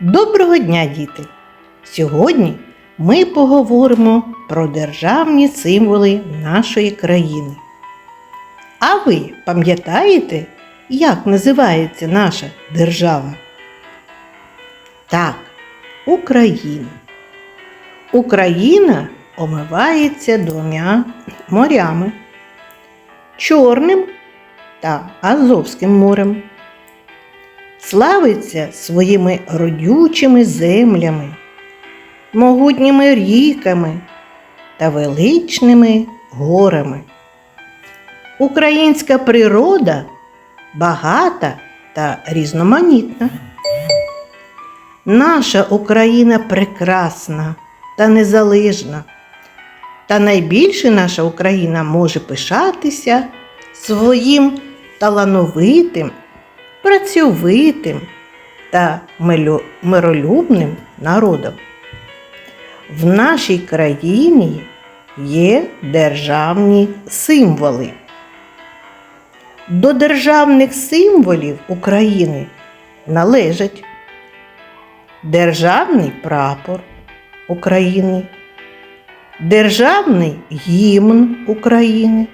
Доброго дня, діти! Сьогодні ми поговоримо про державні символи нашої країни. А ви пам'ятаєте, як називається наша держава? Так, Україна. Україна омивається двома морями Чорним та Азовським морем славиться своїми родючими землями, могутніми ріками та величними горами. Українська природа багата та різноманітна. Наша Україна прекрасна та незалежна. Та найбільше наша Україна може пишатися своїм талановитим працьовитим та миролюбним народом. В нашій країні є державні символи. До державних символів України належать Державний прапор України, Державний гімн України,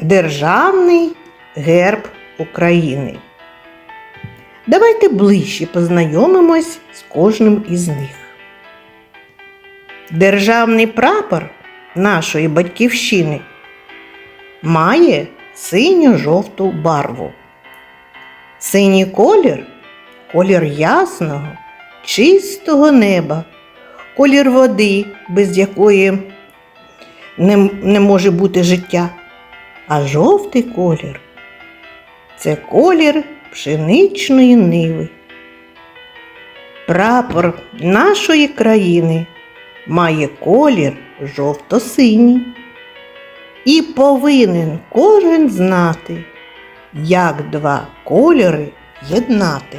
Державний герб України. Давайте ближче познайомимось з кожним із них. Державний прапор нашої батьківщини має синьо-жовту барву. Синій колір колір ясного, чистого неба, колір води, без якої не, не може бути життя. А жовтий колір це колір пшеничної ниви. Прапор нашої країни має колір жовто-синій. І повинен кожен знати, як два кольори єднати.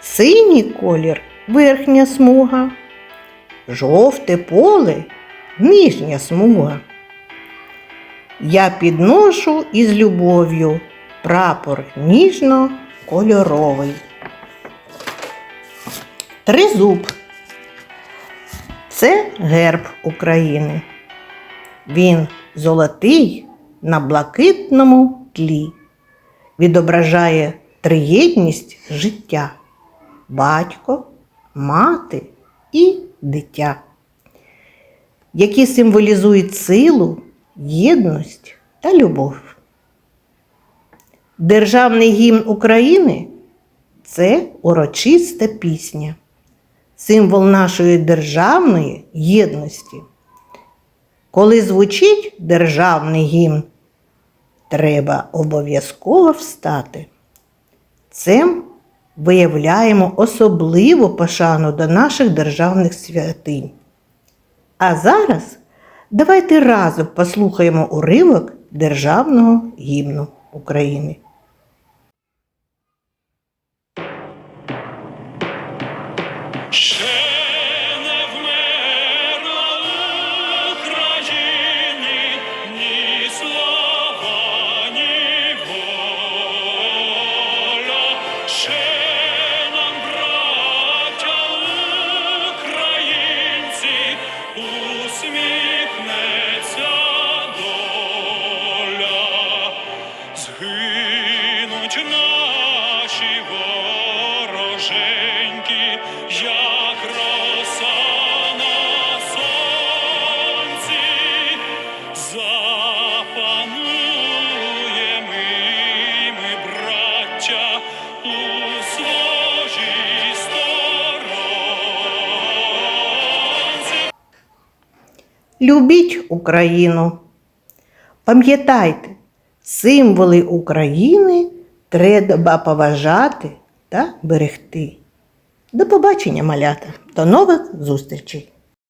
Синій колір верхня смуга, жовте поле нижня смуга. Я підношу із любов'ю прапор ніжно-кольоровий. Тризуб це герб України. Він золотий на блакитному тлі, відображає триєдність життя батько, мати і дитя, які символізують силу, єдність та любов. Державний гімн України це урочиста пісня, символ нашої державної єдності. Коли звучить державний гімн, треба обов'язково встати. Цим виявляємо особливу пошану до наших державних святинь. А зараз давайте разом послухаємо уривок Державного гімну України. Ще вороженьки, як роса на сонці, запануєм і ми, браття, у своїй сторонці. Любіть Україну. Пам'ятайте, символи України треба поважати та берегти. До побачення, малята. До нових зустрічей!